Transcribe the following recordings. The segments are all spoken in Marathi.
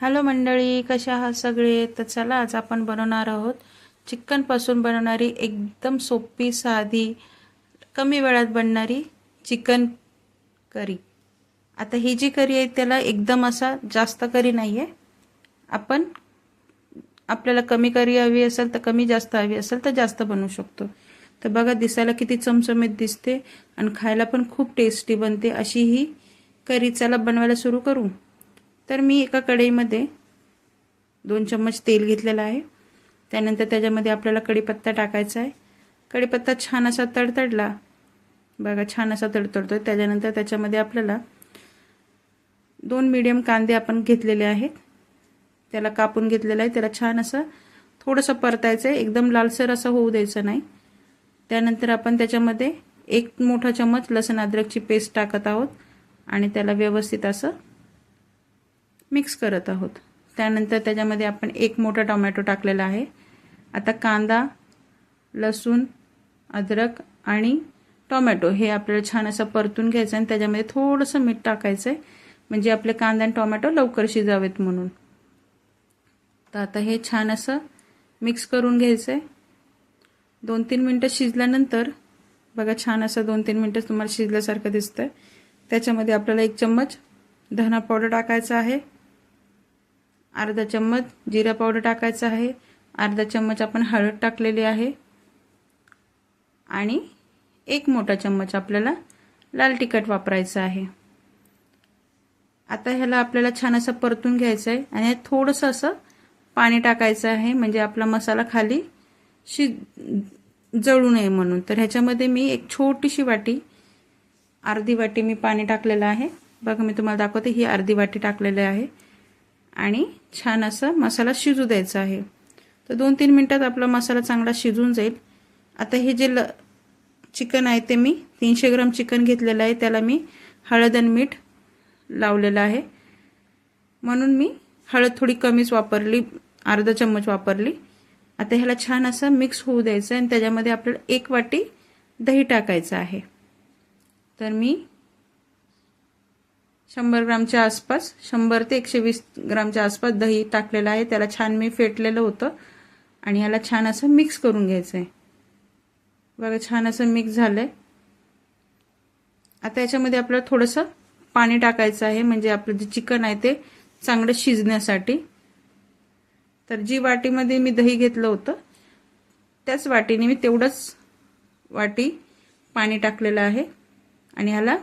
हॅलो मंडळी कशा आहात सगळे? तर चला आज आपण बनवणार आहोत चिकनपासून बनवणारी एकदम सोपी साधी कमी वेळात बनणारी चिकन करी. आता ही जी करी आहे त्याला एकदम असा जास्त करी नाही आहे आपण आपल्याला कमी करी हवी असेल तर कमी जास्त हवी असेल तर जास्त बनवू शकतो. तर बघा दिसायला किती चमचमीत दिसते आणि खायला पण खूप टेस्टी बनते अशी ही करी. चला बनवायला सुरू करू. तर मी एका कढईमध्ये दोन चम्मच तेल घेतलेलं आहे. त्यानंतर त्याच्यामध्ये आपल्याला कढीपत्ता टाकायचा आहे. कढीपत्ता छान असा तडतडला. बघा छान असा तडतडतो आहे त्याच्यानंतर त्याच्यामध्ये आपल्याला दोन मीडियम कांदे आपण घेतलेले आहेत. त्याला कापून घेतलेलं आहे. त्याला छान असं थोडंसं परतायचं आहे. एकदम लालसर असं होऊ द्यायचं नाही. त्यानंतर आपण त्याच्यामध्ये एक मोठा चम्मच लसण अद्रकची पेस्ट टाकत आहोत. आणि त्याला व्यवस्थित असं मिक्स करत आहोत. त्यानंतर त्याच्यामध्ये आपण एक मोठा टोमॅटो टाकलेला आहे. आता कांदा लसूण अद्रक आणि टोमॅटो हे आपल्याला छान असं परतून घ्यायचं आणि त्याच्यामध्ये थोडंसं मीठ टाकायचं आहे म्हणजे आपले कांदा आणि टोमॅटो लवकर शिजावेत म्हणून. तर आता हे छान असं मिक्स करून घ्यायचं आहे दोन तीन मिनटं शिजल्यानंतर बघा छान असं दोन तीन मिनटं तुम्हाला शिजल्यासारखं दिसतं आहे त्याच्यामध्ये आपल्याला एक चम्मच धना पावडर टाकायचा आहे. अर्धा चम्मच जिरा पावडर टाकायचा आहे. अर्धा चम्मच आपण हळद टाकलेली आहे. आणि एक मोठा चम्मच आपल्याला लाल तिखट वापरायचं आहे. आता ह्याला आपल्याला छान असं परतून घ्यायचं आहे आणि थोडंसं असं पाणी टाकायचं आहे. म्हणजे आपला मसाला खाली शि जळू नये म्हणून. तर ह्याच्यामध्ये मी एक छोटीशी वाटी अर्धी वाटी मी पाणी टाकलेलं आहे. बघा मी तुम्हाला दाखवते ही अर्धी वाटी टाकलेली आहे. आणि छान असं मसाला शिजू द्यायचा आहे. तर दोन तीन मिनटात आपला मसाला चांगला शिजून जाईल. आता हे जे ल चिकन आहे ते मी तीनशे ग्राम चिकन घेतलेलं आहे. त्याला मी हळद आणि मीठ लावलेलं आहे. म्हणून मी हळद थोडी कमीच वापरली अर्धा चम्मच वापरली. आता ह्याला छान असं मिक्स होऊ द्यायचं आणि त्याच्यामध्ये आपल्याला एक वाटी दही टाकायचं आहे. तर मी शंभर ग्रामच्या आसपास शंभर ते एकशे वीस ग्रामच्या आसपास दही टाकलेलं आहे. त्याला छान मी फेटलेलं होतं. आणि ह्याला छान असं मिक्स करून घ्यायचं आहे बघा छान असं मिक्स झालं आहे आता याच्यामध्ये आपल्याला थोडंसं पाणी टाकायचं आहे. म्हणजे आपलं जे चिकन आहे ते चांगलं शिजण्यासाठी. तर जी वाटीमध्ये मी दही घेतलं होतं त्याच वाटीने मी तेवढंच वाटी पाणी टाकलेलं आहे. आणि ह्याला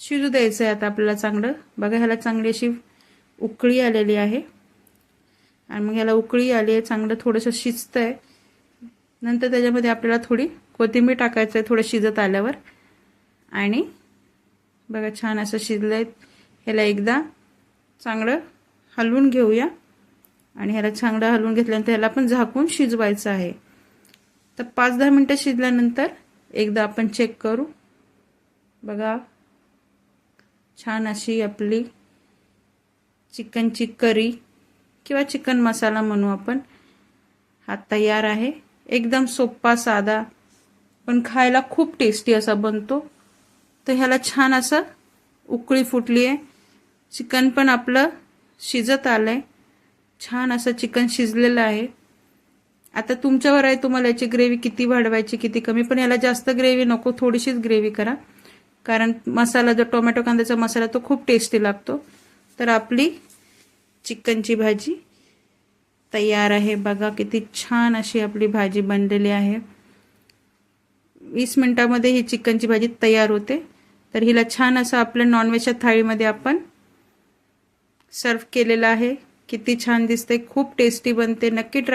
शिजू द्यायचं आहे आता आपल्याला चांगलं. बघा ह्याला चांगली अशी उकळी आलेली आहे. आणि मग ह्याला उकळी आली आहे चांगलं थोडंसं शिजतं आहे नंतर त्याच्यामध्ये आपल्याला थोडी कोथिंबीर टाकायचं आहे थोडं शिजत आल्यावर. आणि बघा छान असं शिजलं आहे ह्याला एकदा चांगलं हलवून घेऊया. आणि ह्याला चांगलं हलवून घेतल्यानंतर ह्याला पण झाकून शिजवायचं आहे. तर पाच दहा मिनटं शिजल्यानंतर एकदा आपण चेक करू. बघा छान अशी आपली चिकनची करी किंवा चिकन मसाला म्हणू आपण. हा तयार आहे. एकदम सोप्पा साधा पण खायला खूप टेस्टी असा बनतो. तर ह्याला छान असं उकळी फुटली आहे. चिकन पण आपलं शिजत आलं आहे छान असं चिकन शिजलेलं आहे. आता तुमच्यावर आहे तुम्हाला याची ग्रेव्ही किती वाढवायची किती कमी पण याला जास्त ग्रेव्ही नको थोडीशीच ग्रेव्ही करा. कारण मसाला जो टोमॅटो कांद्याचा मसाला तो खूप टेस्टी लागतो. तर आपली चिकनची भाजी तयार आहे. बघा किती छान अशी आपली भाजी बनलेली आहे. वीस मिनटामध्ये ही चिकनची भाजी तयार होते. तर हिला छान असं आपल्या नॉनव्हेजच्या थाळीमध्ये आपण सर्व केलेलं आहे. किती छान दिसते खूप टेस्टी बनते. नक्की ट्राय